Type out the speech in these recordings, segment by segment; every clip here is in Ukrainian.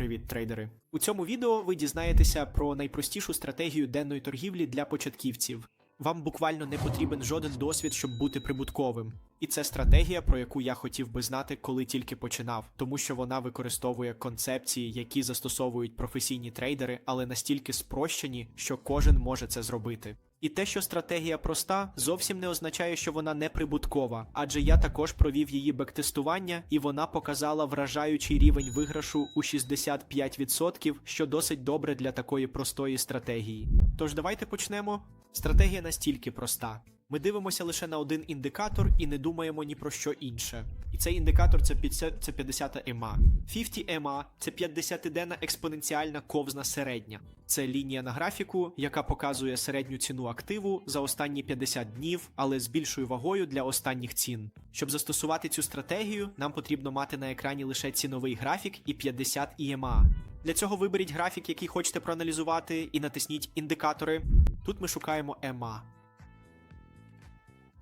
Привіт, трейдери! У цьому відео ви дізнаєтеся про найпростішу стратегію денної торгівлі для початківців. Вам буквально не потрібен жоден досвід, щоб бути прибутковим. І це стратегія, про яку я хотів би знати, коли тільки починав, тому що вона використовує концепції, які застосовують професійні трейдери, але настільки спрощені, що кожен може це зробити. І те, що стратегія проста, зовсім не означає, що вона не прибуткова, адже я також провів її бектестування, і вона показала вражаючий рівень виграшу у 65%, що досить добре для такої простої стратегії. Тож давайте почнемо. Стратегія настільки проста. Ми дивимося лише на один індикатор і не думаємо ні про що інше. І цей індикатор це 50, це 50 ЕМА. 50 ЕМА це 50-денна експоненціальна ковзна середня. Це лінія на графіку, яка показує середню ціну активу за останні 50 днів, але з більшою вагою для останніх цін. Щоб застосувати цю стратегію, нам потрібно мати на екрані лише ціновий графік і 50 EMA. Для цього виберіть графік, який хочете проаналізувати, і натисніть індикатори. Тут ми шукаємо EMA.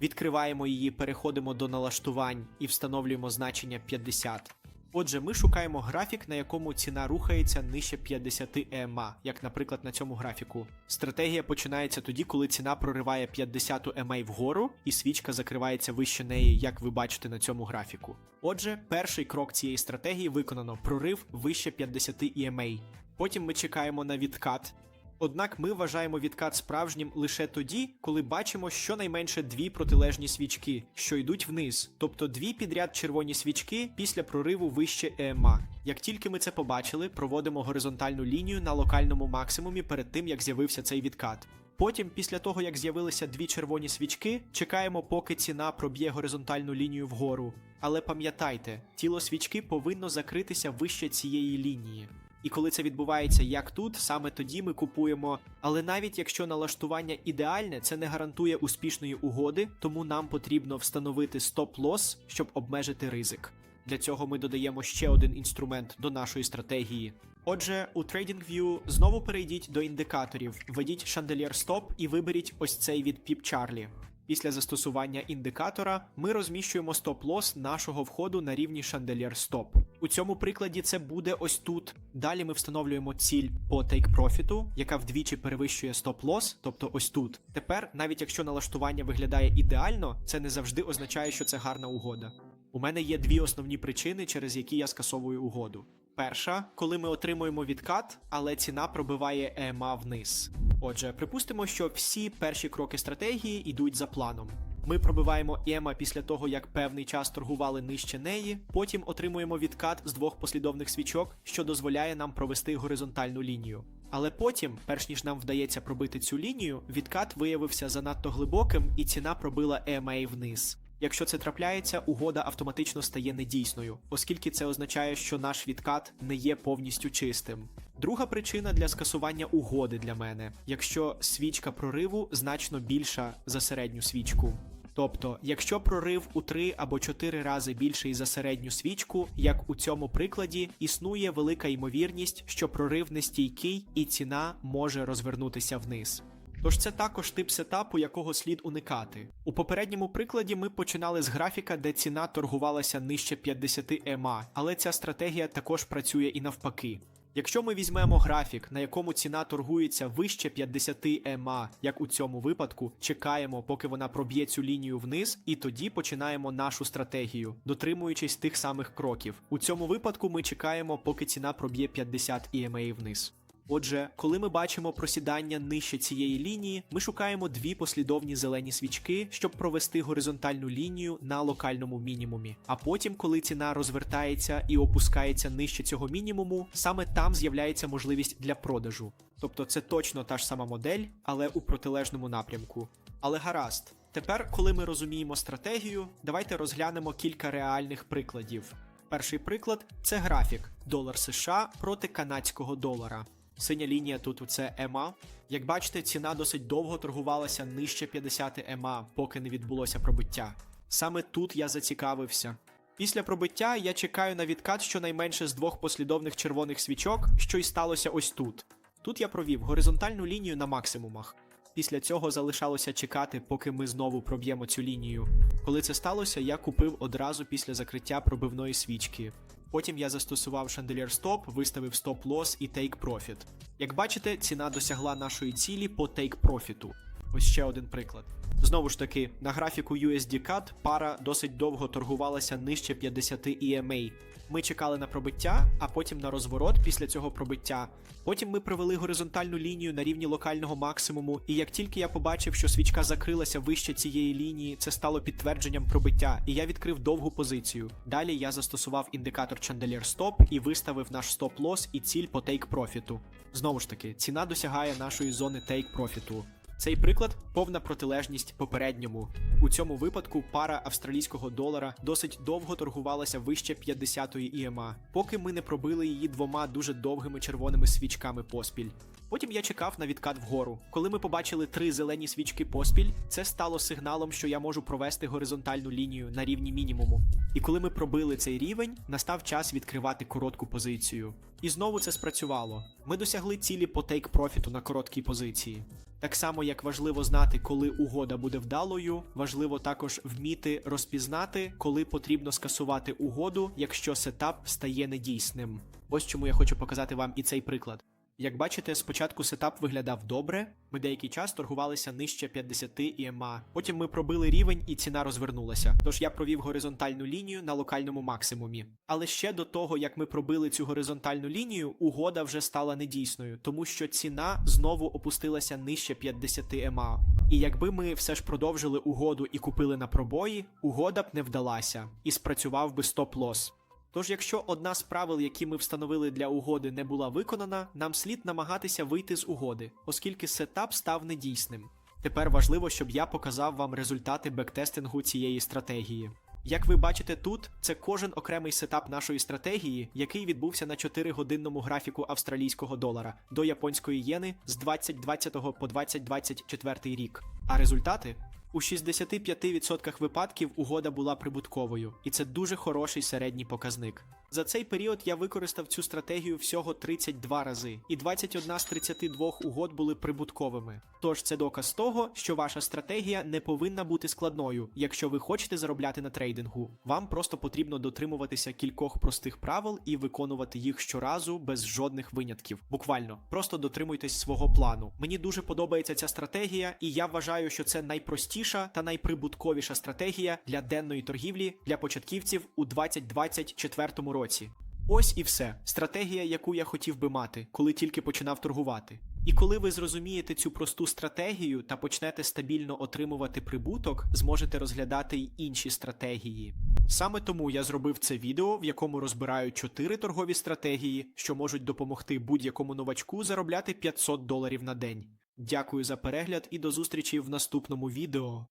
Відкриваємо її, переходимо до налаштувань і встановлюємо значення 50. Отже, ми шукаємо графік, на якому ціна рухається нижче 50 ЕМА, як, наприклад, на цьому графіку. Стратегія починається тоді, коли ціна прориває 50 ЕМА вгору, і свічка закривається вище неї, як ви бачите на цьому графіку. Отже, перший крок цієї стратегії виконано прорив вище 50 ЕМА. Потім ми чекаємо на відкат. Однак ми вважаємо відкат справжнім лише тоді, коли бачимо щонайменше дві протилежні свічки, що йдуть вниз, тобто дві підряд червоні свічки після прориву вище ЕМА. Як тільки ми це побачили, проводимо горизонтальну лінію на локальному максимумі перед тим, як з'явився цей відкат. Потім, після того, як з'явилися дві червоні свічки, чекаємо, поки ціна проб'є горизонтальну лінію вгору. Але пам'ятайте, тіло свічки повинно закритися вище цієї лінії. І коли це відбувається як тут, саме тоді ми купуємо. Але навіть якщо налаштування ідеальне, це не гарантує успішної угоди, тому нам потрібно встановити стоп-лосс, щоб обмежити ризик. Для цього ми додаємо ще один інструмент до нашої стратегії. Отже, у TradingView знову перейдіть до індикаторів, введіть Chandelier Stop і виберіть ось цей від Charlie. Після застосування індикатора ми розміщуємо стоп-лосс нашого входу на рівні Chandelier Stop. У цьому прикладі це буде ось тут. Далі ми встановлюємо ціль по profit, яка вдвічі перевищує стоп-лосс, тобто ось тут. Тепер, навіть якщо налаштування виглядає ідеально, це не завжди означає, що це гарна угода. У мене є дві основні причини, через які я скасовую угоду. Перша, коли ми отримуємо відкат, але ціна пробиває ЕМА вниз. Отже, припустимо, що всі перші кроки стратегії йдуть за планом. Ми пробиваємо ЕМА після того, як певний час торгували нижче неї, потім отримуємо відкат з двох послідовних свічок, що дозволяє нам провести горизонтальну лінію. Але потім, перш ніж нам вдається пробити цю лінію, відкат виявився занадто глибоким і ціна пробила EMA вниз. Якщо це трапляється, угода автоматично стає недійсною, оскільки це означає, що наш відкат не є повністю чистим. Друга причина для скасування угоди для мене, якщо свічка прориву значно більша за середню свічку. Тобто, якщо прорив у 3 або 4 рази більший за середню свічку, як у цьому прикладі, існує велика ймовірність, що прорив нестійкий і ціна може розвернутися вниз. Тож це також тип сетапу, якого слід уникати. У попередньому прикладі ми починали з графіка, де ціна торгувалася нижче 50 ЕМА, але ця стратегія також працює і навпаки. Якщо ми візьмемо графік, на якому ціна торгується вище 50 ЕМА, як у цьому випадку, чекаємо, поки вона проб'є цю лінію вниз, і тоді починаємо нашу стратегію, дотримуючись тих самих кроків. У цьому випадку ми чекаємо, поки ціна проб'є 50 EMA вниз. Отже, коли ми бачимо просідання нижче цієї лінії, ми шукаємо дві послідовні зелені свічки, щоб провести горизонтальну лінію на локальному мінімумі. А потім, коли ціна розвертається і опускається нижче цього мінімуму, саме там з'являється можливість для продажу. Тобто це точно та ж сама модель, але у протилежному напрямку. Але гаразд. Тепер, коли ми розуміємо стратегію, давайте розглянемо кілька реальних прикладів. Перший приклад це графік долар США проти канадського долара. Синя лінія тут це ЕМА. Як бачите, ціна досить довго торгувалася нижче 50 ЕМА, поки не відбулося пробиття. Саме тут я зацікавився. Після пробиття я чекаю на відкат щонайменше з двох послідовних червоних свічок, що й сталося ось тут. Тут я провів горизонтальну лінію на максимумах. Після цього залишалося чекати, поки ми знову проб'ємо цю лінію. Коли це сталося, я купив одразу після закриття пробивної свічки. Потім я застосував шанделір стоп, виставив стоп лос і тейк профіт. Як бачите, ціна досягла нашої цілі по Take Profit. Ось ще один приклад. Знову ж таки, на графіку USD CAD пара досить довго торгувалася нижче 50 EMA. Ми чекали на пробиття, а потім на розворот після цього пробиття. Потім ми провели горизонтальну лінію на рівні локального максимуму, і як тільки я побачив, що свічка закрилася вище цієї лінії, це стало підтвердженням пробиття, і я відкрив довгу позицію. Далі я застосував індикатор Chandelier Stop і виставив наш стоп-лосс і ціль по Profit. Знову ж таки, ціна досягає нашої зони Profit. Цей приклад повна протилежність попередньому. У цьому випадку пара австралійського долара досить довго торгувалася вище 50-ї ІМА, поки ми не пробили її двома дуже довгими червоними свічками поспіль. Потім я чекав на відкат вгору. Коли ми побачили три зелені свічки поспіль, це стало сигналом, що я можу провести горизонтальну лінію на рівні мінімуму. І коли ми пробили цей рівень, настав час відкривати коротку позицію. І знову це спрацювало. Ми досягли цілі по тейк профіту на короткій позиції. Так само, як важливо знати, коли угода буде вдалою, важливо також вміти розпізнати, коли потрібно скасувати угоду, якщо сетап стає недійсним. Ось чому я хочу показати вам і цей приклад. Як бачите, спочатку сетап виглядав добре. Ми деякий час торгувалися нижче 50 ІМА. Потім ми пробили рівень і ціна розвернулася. Тож я провів горизонтальну лінію на локальному максимумі. Але ще до того, як ми пробили цю горизонтальну лінію, угода вже стала недійсною, тому що ціна знову опустилася нижче 50 ЕМА. І якби ми все ж продовжили угоду і купили на пробої, угода б не вдалася і спрацював би стоп-лосс. Тож, якщо одна з правил, які ми встановили для угоди, не була виконана, нам слід намагатися вийти з угоди, оскільки сетап став недійсним. Тепер важливо, щоб я показав вам результати бектестингу цієї стратегії. Як ви бачите тут, це кожен окремий сетап нашої стратегії, який відбувся на 4-годинному графіку австралійського долара до японської єни з 2020 по 2024 рік. А результати у 65% випадків угода була прибутковою, і це дуже хороший середній показник. За цей період я використав цю стратегію всього 32 рази, і 21 з 32 угод були прибутковими. Тож це доказ того, що ваша стратегія не повинна бути складною, якщо ви хочете заробляти на трейдингу. Вам просто потрібно дотримуватися кількох простих правил і виконувати їх щоразу без жодних винятків. Буквально, просто дотримуйтесь свого плану. Мені дуже подобається ця стратегія, і я вважаю, що це найпростіша та найприбутковіша стратегія для денної торгівлі для початківців у 2024 році. Ось і все. Стратегія, яку я хотів би мати, коли тільки починав торгувати. І коли ви зрозумієте цю просту стратегію та почнете стабільно отримувати прибуток, зможете розглядати й інші стратегії. Саме тому я зробив це відео, в якому розбираю 4 торгові стратегії, що можуть допомогти будь-якому новачку заробляти 500 доларів на день. Дякую за перегляд і до зустрічі в наступному відео.